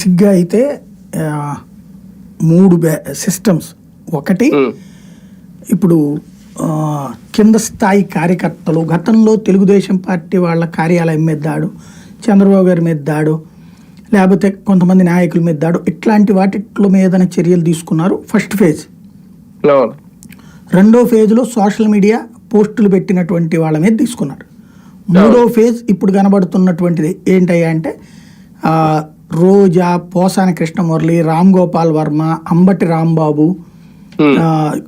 బేసిక్గా అయితే మూడు సిస్టమ్స్. ఒకటి ఇప్పుడు కింద స్థాయి కార్యకర్తలు గతంలో తెలుగుదేశం పార్టీ వాళ్ళ కార్యాలయం మీద దాడు చంద్రబాబు గారి మీద దాడు లేకపోతే కొంతమంది నాయకుల మీద దాడు ఇట్లాంటి వాటిల మీద చర్యలు తీసుకున్నారు? First phase. రెండో ఫేజ్లో సోషల్ మీడియా పోస్టులు పెట్టినటువంటి వాళ్ళ మీద తీసుకున్నారు. మూడో ఫేజ్ ఇప్పుడు కనబడుతున్నటువంటిది ఏంటయ్యా అంటే రోజా పోసాని కృష్ణమురళి రామ్ గోపాల్ వర్మ అంబటి రాంబాబు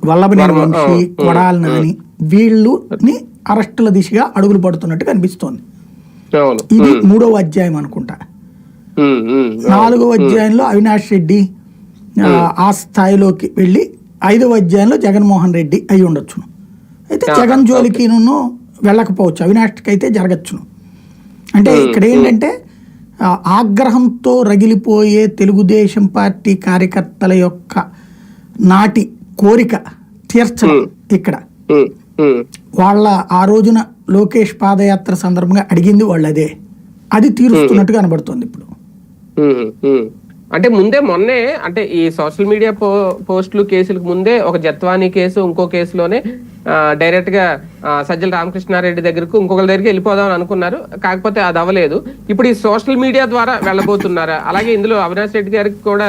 వల్లభనేని వంశీ కొడాలి నాని వీళ్ళుని అరెస్టుల దిశగా అడుగులు పడుతున్నట్టు కనిపిస్తోంది ఇది మూడవ అధ్యాయం అనుకుంటా. నాలుగవ అధ్యాయంలో అవినాష్ రెడ్డి ఆ, స్థాయిలోకి వెళ్ళి ఐదవ అధ్యాయంలో జగన్మోహన్ రెడ్డి అయి ఉండొచ్చును. అయితే జగన్ జోలికి వెళ్ళకపోవచ్చు. అవినాష్కి అయితే జరగచ్చును. అంటే ఇక్కడ ఏంటంటే ఆగ్రహంతో రగిలిపోయే తెలుగుదేశం పార్టీ కార్యకర్తల యొక్క నాటి కోరిక తీర్చడం ఇక్కడ. వాళ్ళ ఆ రోజున లోకేష్ పాదయాత్ర సందర్భంగా అడిగింది వాళ్ళు అదే తీరుస్తున్నట్టు కనబడుతుంది ఇప్పుడు. అంటే ముందే మొన్నే అంటే ఈ సోషల్ మీడియా పో పోస్టులు కేసులకు ముందే ఒక జత్వానీ కేసు ఇంకో కేసులోనే డైరెక్ట్గా సజ్జల రామకృష్ణారెడ్డి దగ్గరకు ఇంకొకరి దగ్గరికి వెళ్ళిపోదాం అని అనుకున్నారు. కాకపోతే అది అవ్వలేదు. ఇప్పుడు ఈ సోషల్ మీడియా ద్వారా వెళ్ళబోతున్నారా? అలాగే ఇందులో అవినాష్ రెడ్డి గారికి కూడా